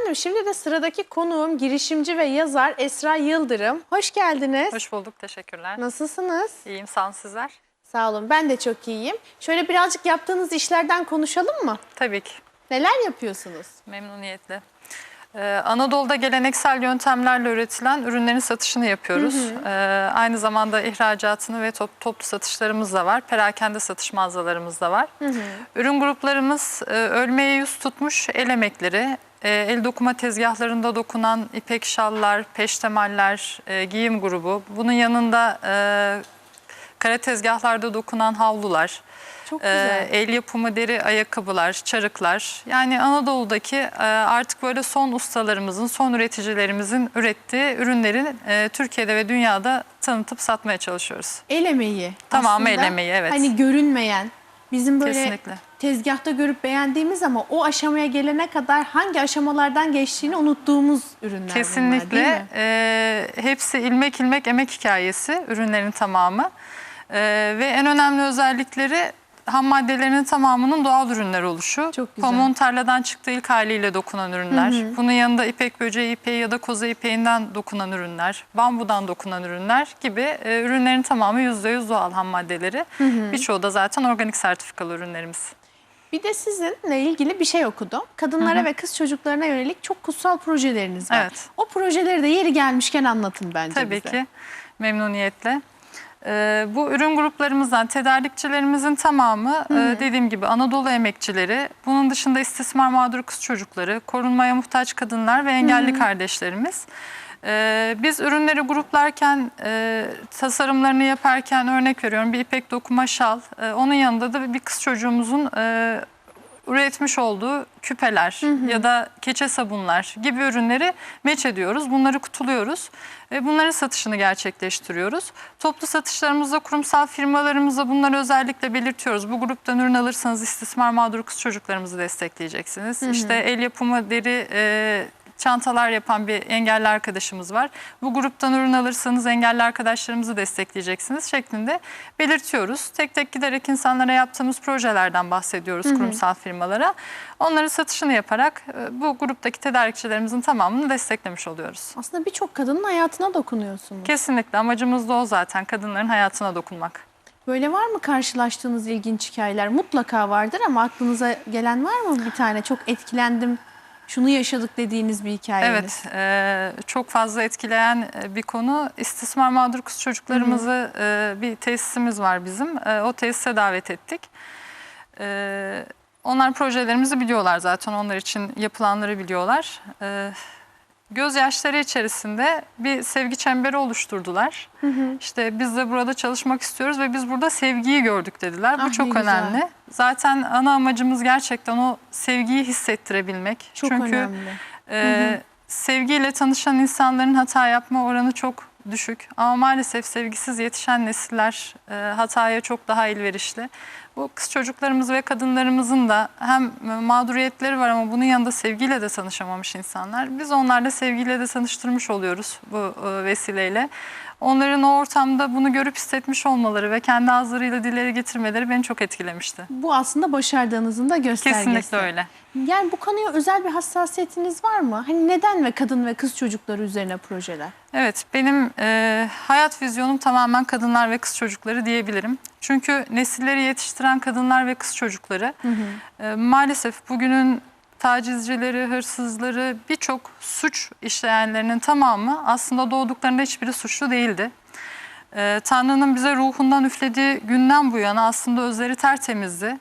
Efendim şimdi de sıradaki konuğum girişimci ve yazar Esra Yıldırım. Hoş geldiniz. Hoş bulduk, teşekkürler. Nasılsınız? İyiyim, sağ olun sizler. Sağ olun ben de çok iyiyim. Şöyle birazcık yaptığınız işlerden konuşalım mı? Tabii ki, Neler yapıyorsunuz? memnuniyetle. Ee, Anadolu'da geleneksel yöntemlerle üretilen ürünlerin satışını yapıyoruz. Ee, aynı zamanda ihracatını ve top- toplu satışlarımız da var. Perakende satış mağazalarımız da var. Ürün gruplarımız e, ölmeye yüz tutmuş el emekleri, e, el dokuma tezgahlarında dokunan ipek şallar, peştemaller, e, giyim grubu. Bunun yanında e, kara tezgahlarda dokunan havlular, Çok Ee, güzel. el yapımı deri ayakkabılar, çarıklar. Yani Anadolu'daki e, artık böyle son ustalarımızın, son üreticilerimizin ürettiği ürünlerin e, Türkiye'de ve dünyada tanıtıp satmaya çalışıyoruz. El emeği. Aslında el emeği, evet. Hani görünmeyen, bizim böyle Kesinlikle. tezgahta görüp beğendiğimiz ama o aşamaya gelene kadar hangi aşamalardan geçtiğini unuttuğumuz ürünler bunlar değil Kesinlikle. mi? e, hepsi ilmek ilmek emek hikayesi ürünlerin tamamı. E, ve en önemli özellikleri ham maddelerinin tamamının doğal ürünler oluşu. Çok güzel. Pamuğun tarladan çıktığı ilk haliyle dokunan ürünler. Bunun yanında ipek böceği ipeği ya da koza ipeğinden dokunan ürünler, bambudan dokunan ürünler gibi e, ürünlerin tamamı %100 doğal ham maddeleri. Birçoğu da zaten organik sertifikalı ürünlerimiz. Bir de sizinle ilgili bir şey okudum. Kadınlara ve kız çocuklarına yönelik çok kutsal projeleriniz var. Evet. O projeleri de yeri gelmişken anlatın bence Tabii bize. ki memnuniyetle. Ee, bu ürün gruplarımızdan tedarikçilerimizin tamamı e, dediğim gibi Anadolu emekçileri, bunun dışında istismar mağdur kız çocukları, korunmaya muhtaç kadınlar ve engelli kardeşlerimiz. Ee, biz ürünleri gruplarken, e, tasarımlarını yaparken örnek veriyorum bir ipek dokuma şal, e, onun yanında da bir kız çocuğumuzun e, üretmiş olduğu küpeler ya da keçe sabunlar gibi ürünleri meç ediyoruz. Bunları kutuluyoruz ve bunların satışını gerçekleştiriyoruz. Toplu satışlarımızda kurumsal firmalarımızda bunları özellikle belirtiyoruz. Bu gruptan ürün alırsanız istismar mağdur kız çocuklarımızı destekleyeceksiniz. İşte el yapımı deri e, çantalar yapan bir engelli arkadaşımız var. Bu gruptan ürün alırsanız engelli arkadaşlarımızı destekleyeceksiniz şeklinde belirtiyoruz. Tek tek giderek insanlara yaptığımız projelerden bahsediyoruz kurumsal firmalara. Onları satışını yaparak e, bu gruptaki tedarikçilerimizin tamamını desteklemiş oluyoruz. Aslında birçok kadının hayatına dokunuyorsunuz. Kesinlikle amacımız da o zaten kadınların hayatına dokunmak. Böyle var mı karşılaştığınız ilginç hikayeler? Mutlaka vardır ama aklınıza gelen var mı bir tane? Çok etkilendim, şunu yaşadık dediğiniz bir hikayeniz. Evet, e, çok fazla etkileyen e, bir konu. İstismar mağdur kız çocuklarımızı e, bir tesisimiz var bizim. E, o tesise davet ettik. E, onlar projelerimizi biliyorlar zaten. Onlar için yapılanları biliyorlar. E, gözyaşları içerisinde bir sevgi çemberi oluşturdular. İşte biz de burada çalışmak istiyoruz ve biz burada sevgiyi gördük dediler. Bu Ah, ne çok güzel. önemli. Zaten ana amacımız gerçekten o sevgiyi hissettirebilmek. Çok Çünkü önemli. ee, sevgiyle tanışan insanların hata yapma oranı çok düşük. Ama maalesef sevgisiz yetişen nesiller e, hataya çok daha elverişli. Bu kız çocuklarımız ve kadınlarımızın da hem mağduriyetleri var ama bunun yanında sevgiyle de tanışamamış insanlar. Biz onlarla sevgiyle de tanıştırmış oluyoruz bu e, vesileyle. Onların o ortamda bunu görüp hissetmiş olmaları ve kendi ağızlarıyla dilleri getirmeleri beni çok etkilemişti. Bu aslında başardığınızın da göstergesi. Kesinlikle öyle. Yani bu konuya özel bir hassasiyetiniz var mı? Hani neden ve kadın ve kız çocukları üzerine projeler? Evet, benim e, hayat vizyonum tamamen kadınlar ve kız çocukları diyebilirim. Çünkü nesilleri yetiştiren kadınlar ve kız çocukları e, maalesef bugünün tacizcileri, hırsızları, birçok suç işleyenlerinin tamamı aslında doğduklarında hiçbiri suçlu değildi. E, Tanrı'nın bize ruhundan üflediği günden bu yana aslında özleri tertemizdi.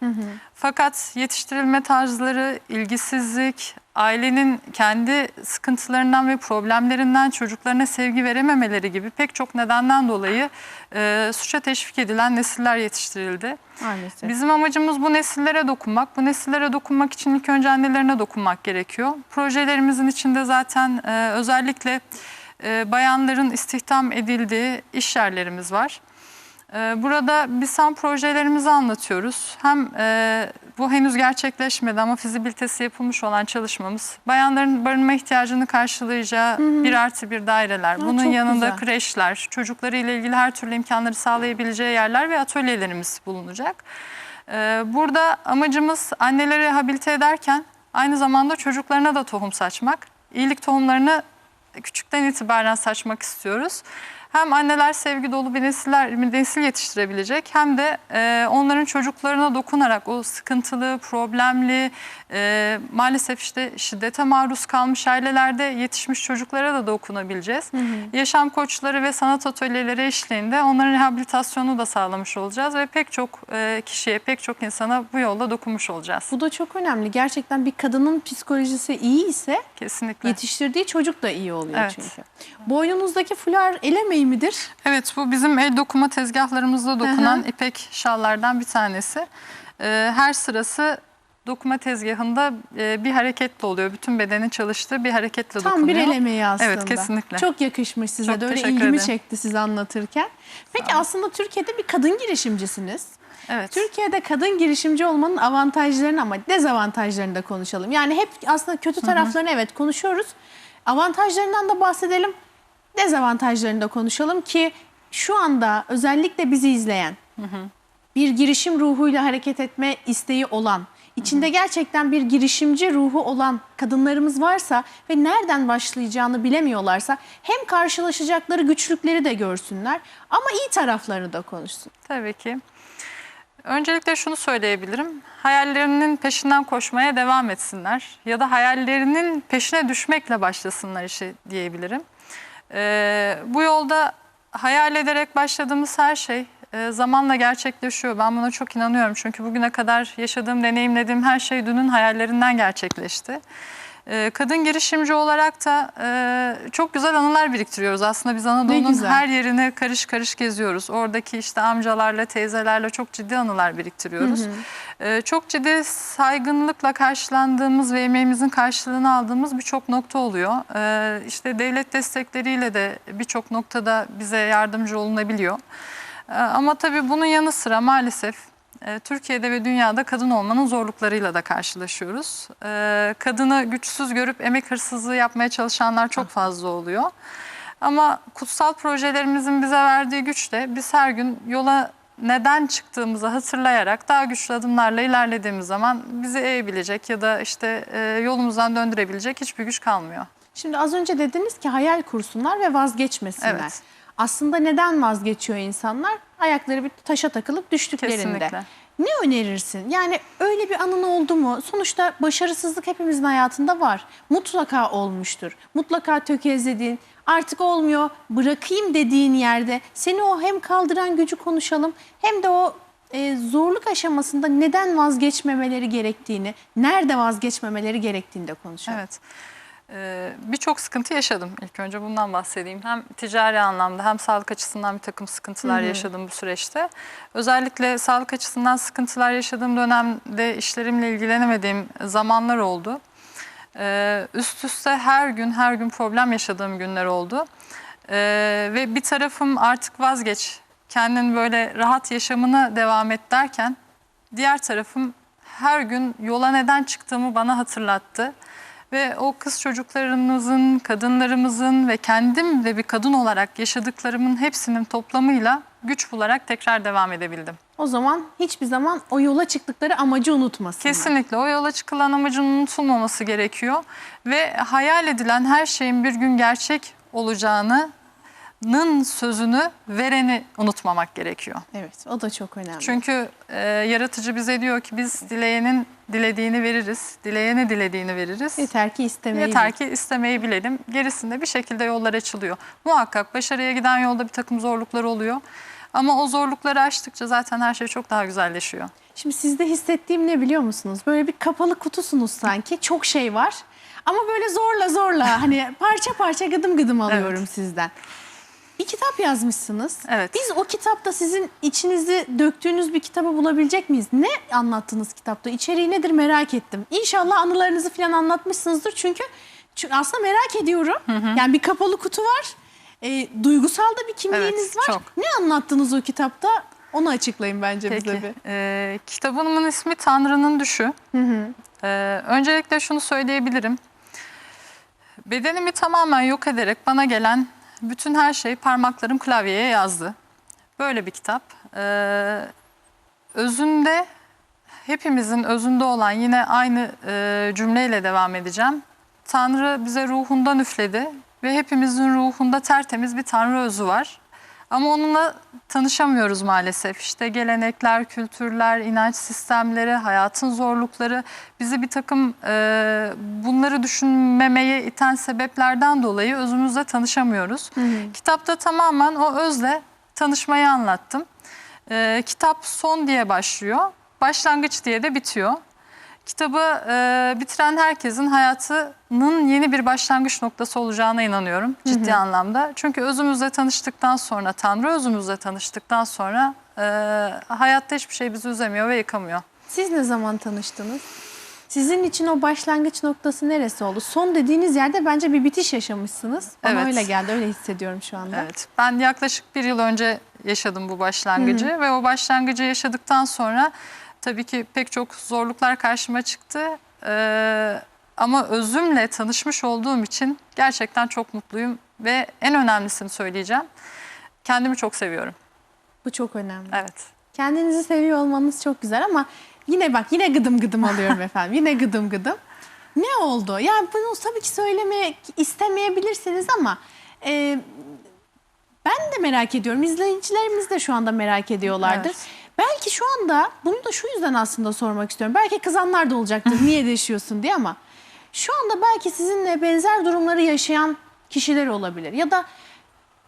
Fakat yetiştirilme tarzları, ilgisizlik, ailenin kendi sıkıntılarından ve problemlerinden çocuklarına sevgi verememeleri gibi pek çok nedenden dolayı e, suça teşvik edilen nesiller yetiştirildi. Maalesef. Bizim amacımız bu nesillere dokunmak. Bu nesillere dokunmak için ilk önce annelerine dokunmak gerekiyor. Projelerimizin içinde zaten e, özellikle e, bayanların istihdam edildiği iş yerlerimiz var. E, burada biz hem projelerimizi anlatıyoruz hem e, bu henüz gerçekleşmedi ama fizibilitesi yapılmış olan çalışmamız bayanların barınma ihtiyacını karşılayacağı bir artı bir daireler. Bunun çok yanında güzel. kreşler, çocukları ile ilgili her türlü imkanları sağlayabileceği yerler ve atölyelerimiz bulunacak. Ee, Burada amacımız anneleri rehabilite ederken aynı zamanda çocuklarına da tohum saçmak. İyilik tohumlarını küçükten itibaren saçmak istiyoruz. Hem anneler sevgi dolu bir nesiller, bir nesil yetiştirebilecek hem de e, onların çocuklarına dokunarak o sıkıntılı, problemli, e, maalesef işte şiddete maruz kalmış ailelerde yetişmiş çocuklara da dokunabileceğiz. Yaşam koçları ve sanat atölyeleri eşliğinde onların rehabilitasyonunu da sağlamış olacağız ve pek çok e, kişiye, pek çok insana bu yolda dokunmuş olacağız. Bu da çok önemli. Gerçekten bir kadının psikolojisi iyi ise Kesinlikle. yetiştirdiği çocuk da iyi oluyor Evet. çünkü. Boynunuzdaki fular el emeği midir? Evet bu bizim el dokuma tezgahlarımızda dokunan Hı hı. ipek şallardan bir tanesi. Ee, her sırası dokuma tezgahında e, bir hareketle oluyor. Bütün bedenin çalıştığı bir hareketle Tam dokunuyor. bir el emeği aslında. Evet, kesinlikle. Çok yakışmış size Çok de öyle ilgimi ederim. çekti siz anlatırken. Peki aslında Türkiye'de bir kadın girişimcisiniz. Evet. Türkiye'de kadın girişimci olmanın avantajlarını ama dezavantajlarını da konuşalım. Yani hep aslında kötü taraflarını evet konuşuyoruz. Avantajlarından da bahsedelim. Dezavantajlarını da konuşalım ki şu anda özellikle bizi izleyen bir girişim ruhuyla hareket etme isteği olan, içinde gerçekten bir girişimci ruhu olan kadınlarımız varsa ve nereden başlayacağını bilemiyorlarsa hem karşılaşacakları güçlükleri de görsünler ama iyi taraflarını da konuşsun. Tabii ki. Öncelikle şunu söyleyebilirim. Hayallerinin peşinden koşmaya devam etsinler. Ya da hayallerinin peşine düşmekle başlasınlar işi diyebilirim. Ee, bu yolda hayal ederek başladığımız her şey e, zamanla gerçekleşiyor. Ben buna çok inanıyorum. Çünkü bugüne kadar yaşadığım, deneyimlediğim her şey dünün hayallerinden gerçekleşti. Ee, Kadın girişimci olarak da e, çok güzel anılar biriktiriyoruz. Aslında biz Anadolu'nun her yerini karış karış geziyoruz. Oradaki işte amcalarla, teyzelerle çok ciddi anılar biriktiriyoruz. Ee, çok ciddi saygınlıkla karşılandığımız ve emeğimizin karşılığını aldığımız birçok nokta oluyor. Ee, işte devlet destekleriyle de birçok noktada bize yardımcı olunabiliyor. Ee, ama tabii bunun yanı sıra maalesef e, Türkiye'de ve dünyada kadın olmanın zorluklarıyla da karşılaşıyoruz. Ee, kadını güçsüz görüp emek hırsızlığı yapmaya çalışanlar çok fazla oluyor. Ama kutsal projelerimizin bize verdiği güçle biz her gün yola neden çıktığımızı hatırlayarak daha güçlü adımlarla ilerlediğimiz zaman bizi eğebilecek ya da işte e, yolumuzdan döndürebilecek hiçbir güç kalmıyor. Şimdi az önce dediniz ki hayal kursunlar ve vazgeçmesinler. Evet. Aslında neden vazgeçiyor insanlar? Ayakları bir taşa takılıp düştüklerinde. Kesinlikle. Ne önerirsin? Yani öyle bir anın oldu mu? Sonuçta başarısızlık hepimizin hayatında var. Mutlaka olmuştur. Mutlaka tökezlediğin, artık olmuyor, bırakayım dediğin yerde seni o hem kaldıran gücü konuşalım hem de o e, zorluk aşamasında neden vazgeçmemeleri gerektiğini, nerede vazgeçmemeleri gerektiğini de konuşalım. Evet. Ee, Birçok sıkıntı yaşadım. İlk önce bundan bahsedeyim. Hem ticari anlamda hem sağlık açısından bir takım sıkıntılar yaşadım bu süreçte. Özellikle sağlık açısından sıkıntılar yaşadığım dönemde işlerimle ilgilenemediğim zamanlar oldu. Ee, Üst üste her gün her gün problem yaşadığım günler oldu. Ee, Ve bir tarafım artık vazgeç, kendin böyle rahat yaşamına devam et derken diğer tarafım her gün yola neden çıktığımı bana hatırlattı. Ve o kız çocuklarımızın, kadınlarımızın ve kendim de bir kadın olarak yaşadıklarımın hepsinin toplamıyla güç bularak tekrar devam edebildim. O zaman hiçbir zaman o yola çıktıkları amacı unutmasınlar. Kesinlikle o yola çıkılan amacın unutulmaması gerekiyor. Ve hayal edilen her şeyin bir gün gerçek olacağını nın sözünü vereni unutmamak gerekiyor. Evet, o da çok önemli. Çünkü e, yaratıcı bize diyor ki biz dileyenin dilediğini veririz, dileyene dilediğini veririz. Yeter ki istemeyi Yeter ki istemeyi bilelim. Gerisinde bir şekilde yollar açılıyor. Muhakkak başarıya giden yolda bir takım zorluklar oluyor. Ama o zorlukları aştıkça zaten her şey çok daha güzelleşiyor. Şimdi sizde hissettiğim ne biliyor musunuz? Böyle bir kapalı kutusunuz sanki. Çok şey var. Ama böyle zorla zorla hani parça parça gıdım gıdım alıyorum sizden. Bir kitap yazmışsınız. Evet. Biz o kitapta sizin içinizi döktüğünüz bir kitabı bulabilecek miyiz? Ne anlattınız kitapta? İçeriği nedir merak ettim. İnşallah anılarınızı falan anlatmışsınızdır. Çünkü, çünkü aslında merak ediyorum. Yani bir kapalı kutu var. E, duygusal da bir kimliğiniz Evet, var. çok. Ne anlattınız o kitapta? Onu açıklayın bence bize Peki. bir. Ee, kitabımın ismi Tanrı'nın Düşü. Ee, öncelikle şunu söyleyebilirim. Bedenimi tamamen yok ederek bana gelen bütün her şey parmaklarım klavyeye yazdı. Böyle bir kitap. Ee, özünde hepimizin özünde olan yine aynı e, cümleyle devam edeceğim. Tanrı bize ruhundan üfledi ve hepimizin ruhunda tertemiz bir Tanrı özü var. Ama onunla tanışamıyoruz maalesef. İşte gelenekler, kültürler, inanç sistemleri, hayatın zorlukları bizi bir takım e, bunları düşünmemeye iten sebeplerden dolayı özümüzle tanışamıyoruz. Kitapta tamamen o özle tanışmayı anlattım. E, kitap son diye başlıyor, başlangıç diye de bitiyor. Kitabı e, bitiren herkesin hayatının yeni bir başlangıç noktası olacağına inanıyorum ciddi anlamda. Çünkü özümüzle tanıştıktan sonra, Tanrı özümüzle tanıştıktan sonra e, hayatta hiçbir şey bizi üzemiyor ve yıkamıyor. Siz ne zaman tanıştınız? Sizin için o başlangıç noktası neresi oldu? Son dediğiniz yerde bence bir bitiş yaşamışsınız. Bana Evet. öyle geldi, öyle hissediyorum şu anda. Evet, ben yaklaşık bir yıl önce yaşadım bu başlangıcı ve o başlangıcı yaşadıktan sonra tabii ki pek çok zorluklar karşıma çıktı. Ee, ama özümle tanışmış olduğum için gerçekten çok mutluyum ve en önemlisini söyleyeceğim. Kendimi çok seviyorum. Bu çok önemli. Evet. Kendinizi seviyor olmanız çok güzel ama yine bak yine gıdım gıdım alıyorum efendim. Yine gıdım gıdım. Ne oldu? Ya bunu tabii ki söylemek istemeyebilirsiniz ama e, ben de merak ediyorum. İzleyicilerimiz de şu anda merak ediyorlardır. Evet. Belki şu anda bunu da şu yüzden aslında sormak istiyorum. Belki kızanlar da olacaktır niye yaşıyorsun diye ama şu anda belki sizinle benzer durumları yaşayan kişiler olabilir. Ya da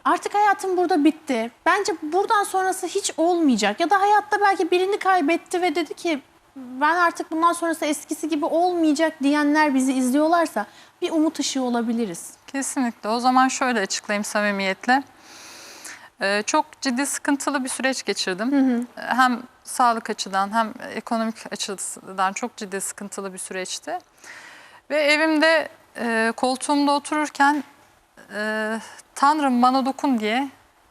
artık hayatım burada bitti. Bence buradan sonrası hiç olmayacak. Ya da hayatta belki birini kaybetti ve dedi ki ben artık bundan sonrası eskisi gibi olmayacak diyenler bizi izliyorlarsa bir umut ışığı olabiliriz. Kesinlikle. O zaman şöyle açıklayayım samimiyetle. Ee, çok ciddi sıkıntılı bir süreç geçirdim. Hem sağlık açıdan hem ekonomik açıdan çok ciddi sıkıntılı bir süreçti. Ve evimde e, koltuğumda otururken e, Tanrım bana dokun diye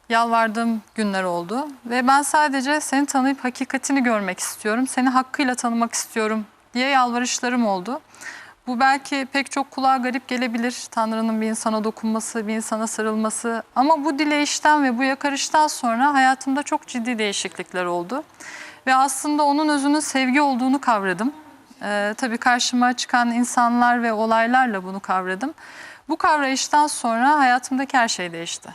yalvardığım günler oldu. Ve ben sadece seni tanıyıp hakikatini görmek istiyorum. Seni hakkıyla tanımak istiyorum diye yalvarışlarım oldu. Bu belki pek çok kulağa garip gelebilir. Tanrı'nın bir insana dokunması, bir insana sarılması. Ama bu dileyişten ve bu yakarıştan sonra hayatımda çok ciddi değişiklikler oldu. Ve aslında onun özünün sevgi olduğunu kavradım. Ee, tabii karşıma çıkan insanlar ve olaylarla bunu kavradım. Bu kavrayıştan sonra hayatımdaki her şey değişti.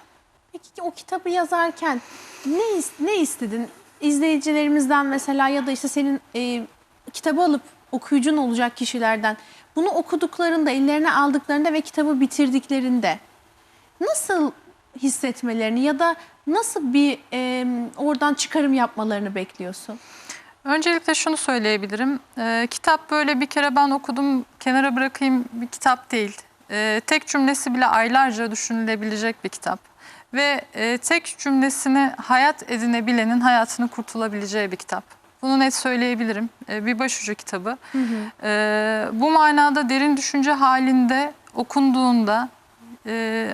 Peki o kitabı yazarken ne ne istedin? İzleyicilerimizden mesela ya da işte senin e, kitabı alıp okuyucun olacak kişilerden bunu okuduklarında, ellerine aldıklarında ve kitabı bitirdiklerinde nasıl hissetmelerini ya da nasıl bir e, oradan çıkarım yapmalarını bekliyorsun? Öncelikle şunu söyleyebilirim. Ee, kitap böyle bir kere ben okudum, kenara bırakayım bir kitap değil. Ee, tek cümlesi bile aylarca düşünülebilecek bir kitap. Ve e, tek cümlesini hayat edinebilenin hayatını kurtulabileceği bir kitap. Bunu net söyleyebilirim. Ee, bir başucu kitabı. Ee, bu manada derin düşünce halinde okunduğunda e,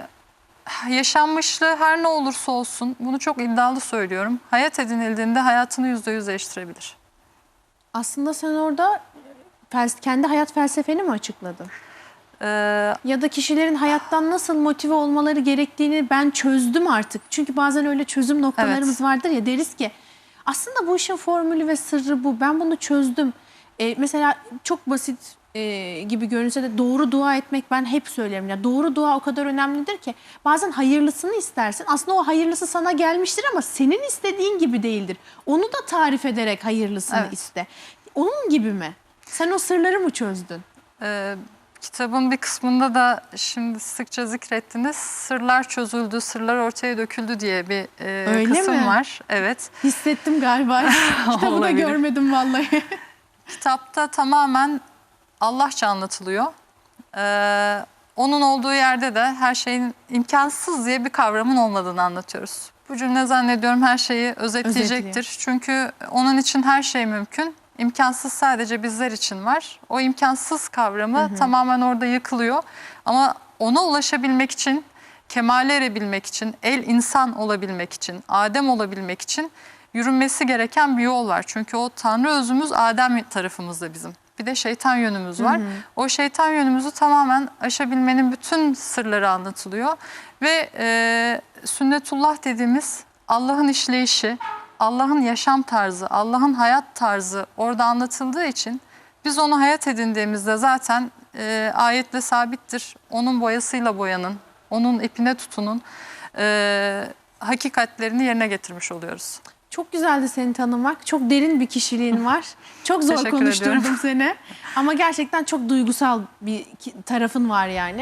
yaşanmışlığı her ne olursa olsun bunu çok iddialı söylüyorum. Hayat edinildiğinde hayatını yüzde yüz değiştirebilir. Aslında sen orada kendi hayat felsefeni mi açıkladın? Ee, Ya da kişilerin hayattan nasıl motive olmaları gerektiğini ben çözdüm artık. Çünkü bazen öyle çözüm noktalarımız Evet. vardır ya deriz ki aslında bu işin formülü ve sırrı bu. Ben bunu çözdüm. Ee, mesela çok basit e, gibi görünse de doğru dua etmek ben hep söylerim. Ya doğru dua o kadar önemlidir ki bazen hayırlısını istersin. Aslında o hayırlısı sana gelmiştir ama senin istediğin gibi değildir. Onu da tarif ederek hayırlısını Evet. iste. Onun gibi mi? Sen o sırları mı çözdün? e, kitabın bir kısmında da şimdi sıkça zikrettiniz. Sırlar çözüldü, sırlar ortaya döküldü diye bir e, Öyle kısım mi? var. Evet. Hissettim galiba. Kitabı da görmedim vallahi. Kitapta tamamen Allahça anlatılıyor. Ee, onun olduğu yerde de her şeyin imkansız diye bir kavramın olmadığını anlatıyoruz. Bu cümle zannediyorum her şeyi özetleyecektir. Çünkü onun için her şey mümkün. İmkansız sadece bizler için var. O imkansız kavramı tamamen orada yıkılıyor. Ama ona ulaşabilmek için, kemale erebilmek için, el insan olabilmek için, Adem olabilmek için yürünmesi gereken bir yol var. Çünkü o Tanrı özümüz Adem tarafımızda bizim. Bir de şeytan yönümüz var. O şeytan yönümüzü tamamen aşabilmenin bütün sırları anlatılıyor. Ve e, sünnetullah dediğimiz Allah'ın işleyişi, Allah'ın yaşam tarzı, Allah'ın hayat tarzı orada anlatıldığı için biz onu hayat edindiğimizde zaten e, ayetle sabittir. Onun boyasıyla boyanın, onun ipine tutunun e, hakikatlerini yerine getirmiş oluyoruz. Çok güzeldi seni tanımak. Çok derin bir kişiliğin var. Çok zor Teşekkür konuşturdum ediyorum. seni. Ama gerçekten çok duygusal bir tarafın var yani.